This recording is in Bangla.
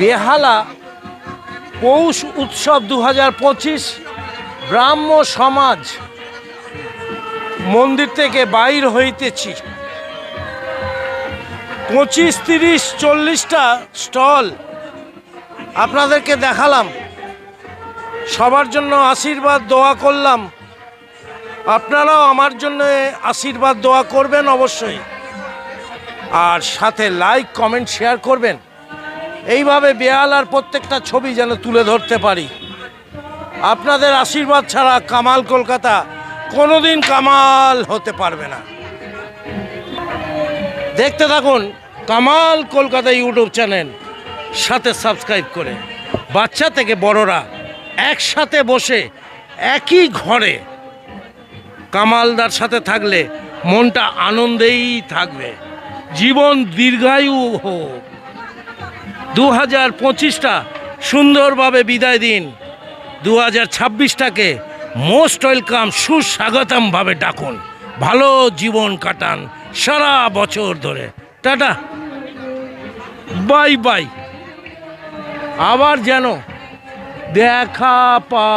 বেহালা পৌষ উৎসব দু হাজার পঁচিশ ব্রাহ্ম সমাজ মন্দির থেকে বাইর হইতেছি। পঁচিশ, তিরিশ, চল্লিশটা স্টল আপনাদেরকে দেখালাম। সবার জন্য আশীর্বাদ দোয়া করলাম। আপনারাও আমার জন্য আশীর্বাদ দোয়া করবেন অবশ্যই। আর সাথে লাইক, কমেন্ট, শেয়ার করবেন। এইভাবে বেহালার প্রত্যেকটা ছবি যেন তুলে ধরতে পারি। আপনাদের আশীর্বাদ ছাড়া কামাল কলকাতা কোনোদিন কামাল হতে পারবে না। দেখতে থাকুন কামাল কলকাতা ইউটিউব চ্যানেল, সাথে সাবস্ক্রাইব করে। বাচ্চা থেকে বড়রা একসাথে বসে, একই ঘরে কামালদার সাথে থাকলে মনটা আনন্দেই থাকবে। জীবন দীর্ঘায়ু হোক। দু হাজার পঁচিশটা সুন্দরভাবে বিদায় দিন। দু হাজার ছাব্বিশটাকে মোস্ট ওয়েলকাম, সুস্বাগতমভাবে ডাকুন। ভালো জীবন কাটান সারা বছর ধরে। টাটা। Bye bye. আবার যেন দেখা পা